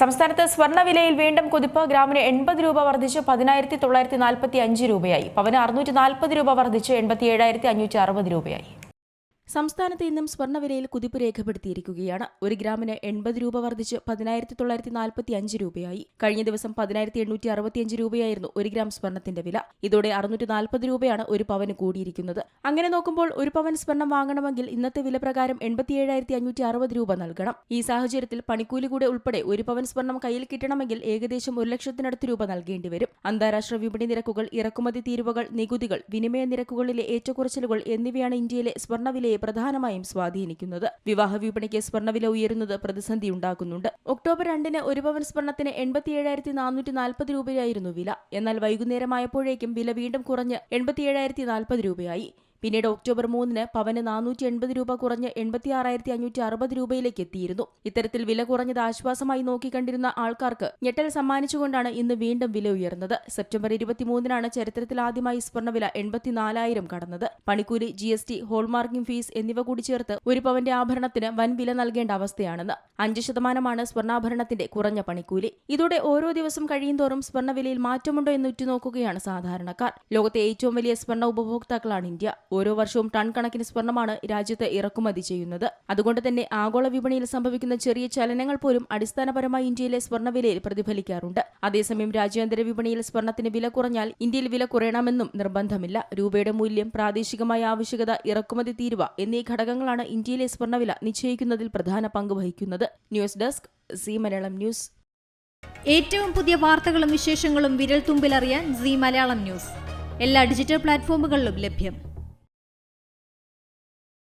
സംസ്ഥാനത്ത് സ്വർണവിലയിൽ വീണ്ടും കുതിപ്പ്. ഗ്രാമിന് എൺപത് രൂപ വർദ്ധിച്ച്. പതിനായിരത്തി തൊള്ളായിരത്തി നാൽപ്പത്തി അഞ്ച് രൂപയായി. പവന് അറുന്നൂറ്റി നാൽപ്പത് രൂപ വർദ്ധിച്ച്. എൺപത്തി ഏഴായിരത്തി അഞ്ഞൂറ്റി അറുപത് രൂപയായി. സംസ്ഥാനത്ത് ഇന്നും സ്വർണവിലയിൽ കുതിപ്പ് രേഖപ്പെടുത്തിയിരിക്കുകയാണ്. ഒരു ഗ്രാമിന് എൺപത് രൂപ വർദ്ധിച്ച് പതിനായിരത്തി തൊള്ളായിരത്തി നാൽപ്പത്തി അഞ്ച് രൂപയായി. കഴിഞ്ഞ ദിവസം പതിനായിരത്തി എണ്ണൂറ്റി അറുപത്തിയഞ്ച് രൂപയായിരുന്നു ഒരു ഗ്രാം സ്വർണത്തിന്റെ വില. ഇതോടെ അറുന്നൂറ്റി നാൽപ്പത് രൂപയാണ് ഒരു പവന് കൂടിയിരിക്കുന്നത്. അങ്ങനെ നോക്കുമ്പോൾ ഒരു പവൻ സ്വർണം വാങ്ങണമെങ്കിൽ ഇന്നത്തെ വില പ്രകാരം എൺപത്തിയേഴായിരത്തി അഞ്ഞൂറ്റി അറുപത് രൂപ നൽകണം. ഈ സാഹചര്യത്തിൽ പണിക്കൂലി കൂടെ ഉൾപ്പെടെ ഒരു പവൻ സ്വർണം കയ്യിൽ കിട്ടണമെങ്കിൽ ഏകദേശം ഒരു ലക്ഷത്തിനടുത്ത് രൂപ നൽകേണ്ടി വരും. അന്താരാഷ്ട്ര വിപണി നിരക്കുകൾ ഇറക്കുമതി തീരുവകൾ നികുതികൾ വിനിമയ നിരക്കുകളിലെ ഏറ്റക്കുറച്ചിലുകൾ എന്നിവയാണ് ഇന്ത്യയിലെ സ്വർണവിലയെ പ്രധാനമായും സ്വാധീനിക്കുന്നത്. വിവാഹ വിപണിക്ക് സ്വർണവില ഉയരുന്നത് പ്രതിസന്ധി ഉണ്ടാക്കുന്നുണ്ട്. ഒക്ടോബർ രണ്ടിന് ഒരു പവൻ സ്വർണത്തിന് എൺപത്തിയേഴായിരത്തി നാനൂറ്റി നാൽപ്പത് രൂപയായിരുന്നു വില. എന്നാൽ വൈകുന്നേരമായപ്പോഴേക്കും വില വീണ്ടും കുറഞ്ഞ് എൺപത്തിയേഴായിരത്തി നാൽപ്പത് രൂപയായി. പിന്നീട് ഒക്ടോബർ മൂന്നിന് പവന് നാനൂറ്റി എൺപത് രൂപ കുറഞ്ഞ് എൺപത്തിയാറായിരത്തി അഞ്ഞൂറ്റി അറുപത് രൂപയിലേക്ക് എത്തിയിരുന്നു. ഇത്തരത്തിൽ വില കുറഞ്ഞത് ആശ്വാസമായി നോക്കിക്കണ്ടിരുന്ന ആൾക്കാർക്ക് ഞെട്ടൽ സമ്മാനിച്ചുകൊണ്ടാണ് ഇന്ന് വീണ്ടും വില ഉയർന്നത്. സെപ്റ്റംബർ ഇരുപത്തിമൂന്നിനാണ് ചരിത്രത്തിൽ ആദ്യമായി സ്വർണവില എൺപത്തിനാലായിരം കടന്നത്. പണിക്കൂലി G S T hallmarking fees എന്നിവ കൂടി ചേർത്ത് ഒരു പവന്റെ ആഭരണത്തിന് വൻ വില നൽകേണ്ട അവസ്ഥയാണെന്ന്. അഞ്ച് ശതമാനമാണ് സ്വർണാഭരണത്തിന്റെ കുറഞ്ഞ പണിക്കൂലി. ഇതോടെ ഓരോ ദിവസം കഴിയുന്തോറും സ്വർണവിലയിൽ മാറ്റമുണ്ടോ എന്ന് ഉറ്റുനോക്കുകയാണ് സാധാരണക്കാർ. ലോകത്തെ ഏറ്റവും വലിയ സ്വർണ ഉപഭോക്താക്കളാണ് ഇന്ത്യ. ഓരോ വർഷവും ടൺ കണക്കിന് സ്വർണമാണ് രാജ്യത്ത് ഇറക്കുമതി ചെയ്യുന്നത്. അതുകൊണ്ട് തന്നെ ആഗോള വിപണിയിൽ സംഭവിക്കുന്ന ചെറിയ ചലനങ്ങൾ പോലും അടിസ്ഥാനപരമായി ഇന്ത്യയിലെ സ്വർണവിലയിൽ പ്രതിഫലിക്കാറുണ്ട്. അതേസമയം രാജ്യാന്തര വിപണിയിൽ സ്വർണത്തിന് വില കുറഞ്ഞാൽ ഇന്ത്യയിൽ വില കുറയണമെന്നും നിർബന്ധമില്ല. രൂപയുടെ മൂല്യം പ്രാദേശികമായ ആവശ്യകത ഇറക്കുമതി തീരുവ എന്നീ ഘടകങ്ങളാണ് ഇന്ത്യയിലെ സ്വർണവില നിശ്ചയിക്കുന്നതിൽ പ്രധാന പങ്ക് വഹിക്കുന്നത്. News desk Zee Malayalam news. ഏറ്റവും പുതിയ വാർത്തകളും വിശേഷങ്ങളും വിരൽ തുമ്പിലറിയാൻ സി മലയാളം ന്യൂസ്. എല്ലാ ഡിജിറ്റൽ പ്ലാറ്റ്ഫോമുകളിലും ലഭ്യം.